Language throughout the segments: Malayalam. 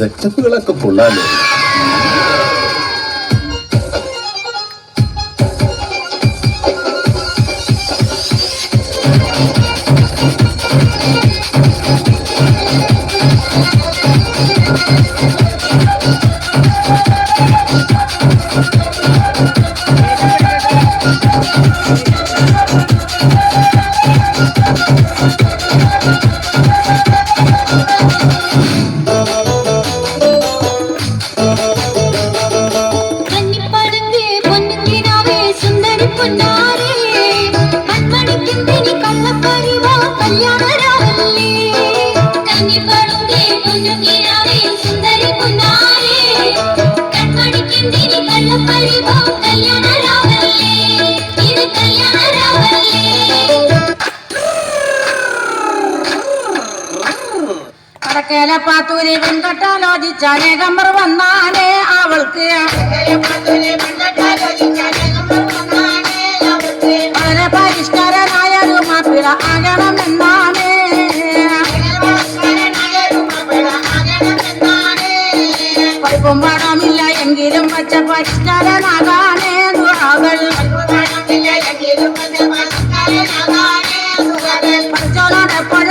Espectacular Copolano. Thank പാത്തൂരി വെങ്കട്ടാലോചിച്ച അനേകമ്പർ വന്നാലേ അവൾക്ക്. കുമ്മണമില്ല എങ്കിലും പച്ച പരിഷ്കരനാകാനേ ദുറാകൾ പ്രചോദനപ്പെടും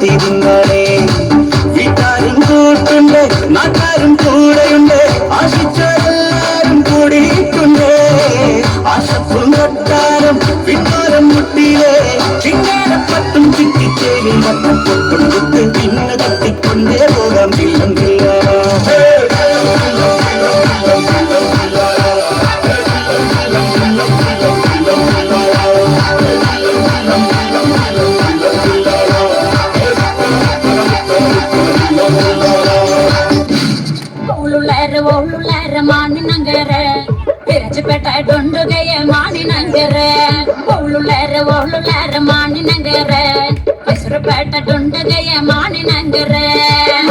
കാത്തിരുന്നാലേ വീട്ടാരും കൂട്ടുണ്ട് നാട്ടാരും കൂടെ ராஜபேட்டை டொண்டுகைய மாணி நங்கற. ஒழுலற ஒழுலற மாணி நங்கற. பசுரப்பேட்டை டொண்டுகைய மாணி நங்கற.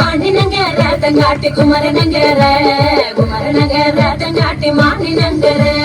மாணி நங்கற தங்காட்டி குமர நங்கற. குமர நங்கற தங்காட்டி மாணி நங்கற.